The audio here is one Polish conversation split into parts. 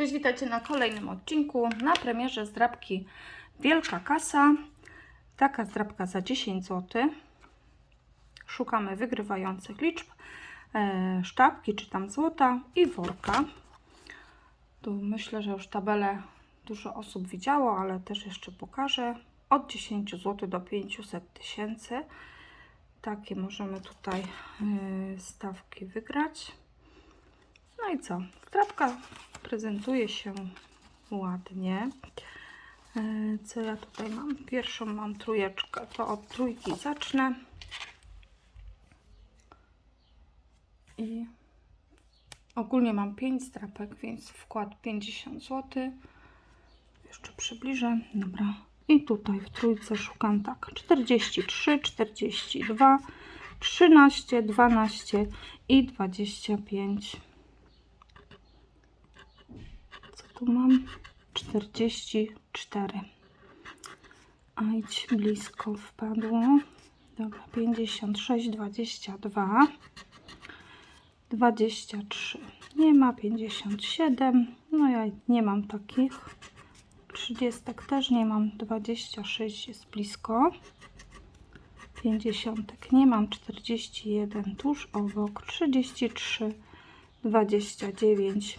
Cześć, witajcie na kolejnym odcinku. Na premierze zdrabki Wielka Kasa. Taka zdrabka za 10 zł. Szukamy wygrywających liczb, e, sztabki czy tam złota i worka. Tu myślę, że już tabelę dużo osób widziało, ale też jeszcze pokażę. Od 10 zł do 500 tysięcy. Takie możemy tutaj e, stawki wygrać. No i co? Zdrabka prezentuje się ładnie. E, Co ja tutaj mam? Pierwszą mam trójeczkę, to od trójki zacznę. I ogólnie mam 5 strapek, więc wkład 50 zł. Jeszcze przybliżę. Dobra. I tutaj w trójce szukam tak 43, 42, 13, 12 i 25. Co tu mam? 44. A idź blisko wpadło. Dobra, 56, 22. 23. Nie ma 57. No ja nie mam takich. 30 też nie mam. 26 jest blisko. 50 nie mam. 41 tuż obok. 33. 29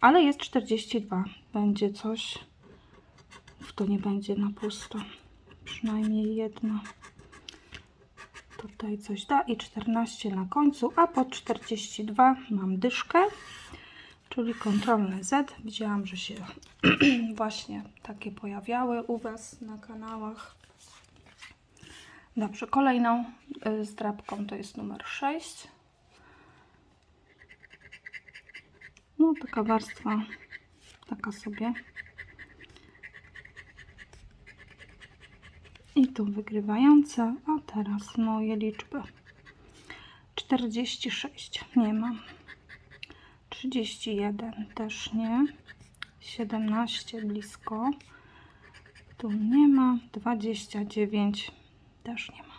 ale jest 42. Będzie coś. To nie będzie na pusto. Przynajmniej jedna. Tutaj coś da i 14 na końcu, a po 42 mam dyszkę, czyli kontrolne Z. Widziałam, że się właśnie takie pojawiały u Was na kanałach. Dobrze, kolejną y, zdrabką to jest numer 6. No, taka warstwa, taka sobie. I tu wygrywające, a teraz moje liczby. 46 nie mam. 31 też nie. 17 blisko. Tu nie ma. 29 też nie ma.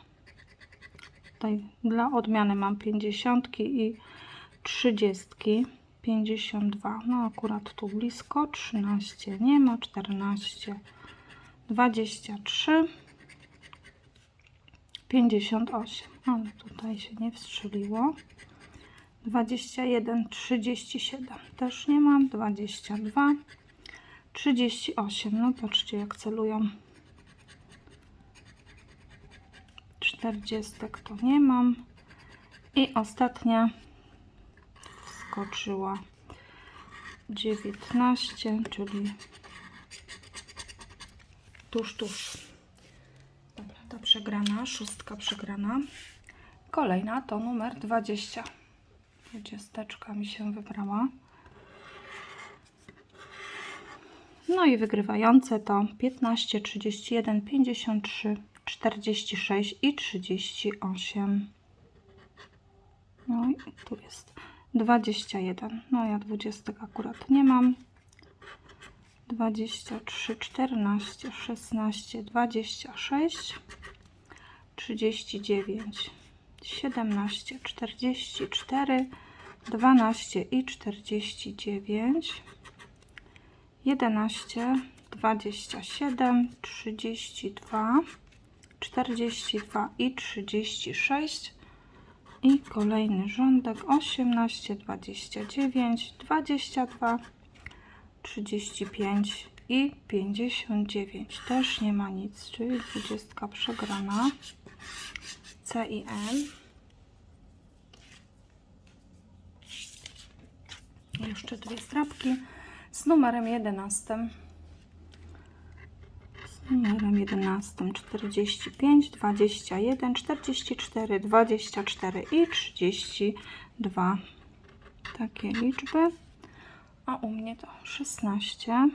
Tutaj dla odmiany mam 50 i 30. 52, no akurat tu blisko, 13 nie ma, 14, 23, 58, ale tutaj się nie wstrzeliło, 21, 37 też nie mam, 22, 38, no patrzcie jak celują, 40 to nie mam. I ostatnia skoczyła 19, czyli tuż, tuż. Dobra, ta przegrana, szóstka przegrana. Kolejna to numer 20. Dwudziesteczka mi się wybrała. No i wygrywające to 15, 31, 53, 46 i 38. No i tu jest 21. No ja 20 akurat nie mam. 23, 14, 16, 26, 39, 17, 44, 12 i 49, 11, 27, 32, 42 i 36 i kolejny rządek 18, 29, 22, 35 i 59. Też nie ma nic, czyli 20 przegrana. C i N. Jeszcze dwie strapki z numerem 11 numerem 11 45 21 44 24 i 32 takie liczby. A u mnie to 16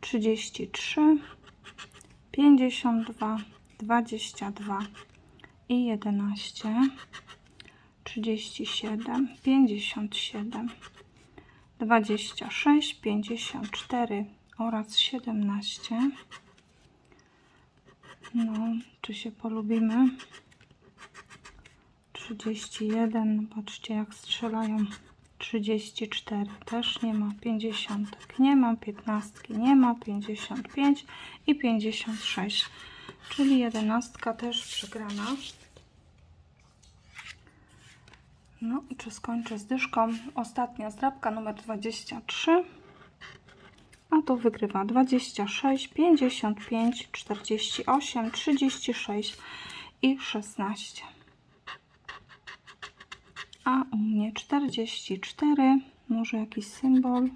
33 52 22 i 11 37 57 26 54 oraz 17. No, czy się polubimy? 31, patrzcie jak strzelają 34 też nie ma, 50 nie ma, 15 nie ma, 55 i 56, czyli 11 też przegrana. No i czy skończę z dyszką? Ostatnia zdrabka numer 23. A to wygrywa 26, 55, 48, 36 i 16. A u mnie 44, może jakiś symbol,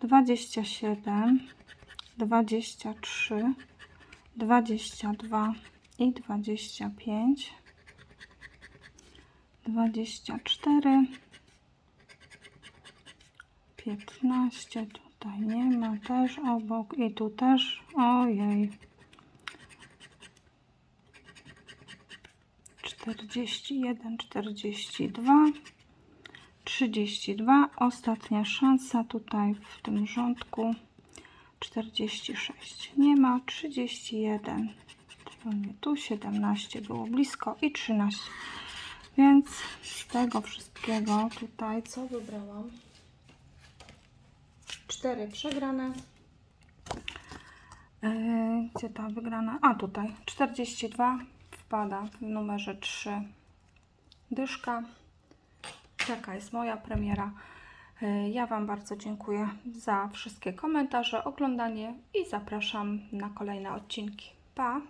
27, 23, 22 i 25, 24, 15, tutaj nie ma, też obok i tu też, ojej. 41, 42, 32. Ostatnia szansa tutaj w tym rządku. 46. Nie ma. 31. To nie tu. 17 było blisko i 13. Więc z tego wszystkiego tutaj co wybrałam? 4 przegrane. Yy, Gdzie ta wygrana? A tutaj 42 wpada w numerze 3 dyszka. Taka jest moja premiera. Yy, Ja Wam bardzo dziękuję za wszystkie komentarze, oglądanie i zapraszam na kolejne odcinki. Pa!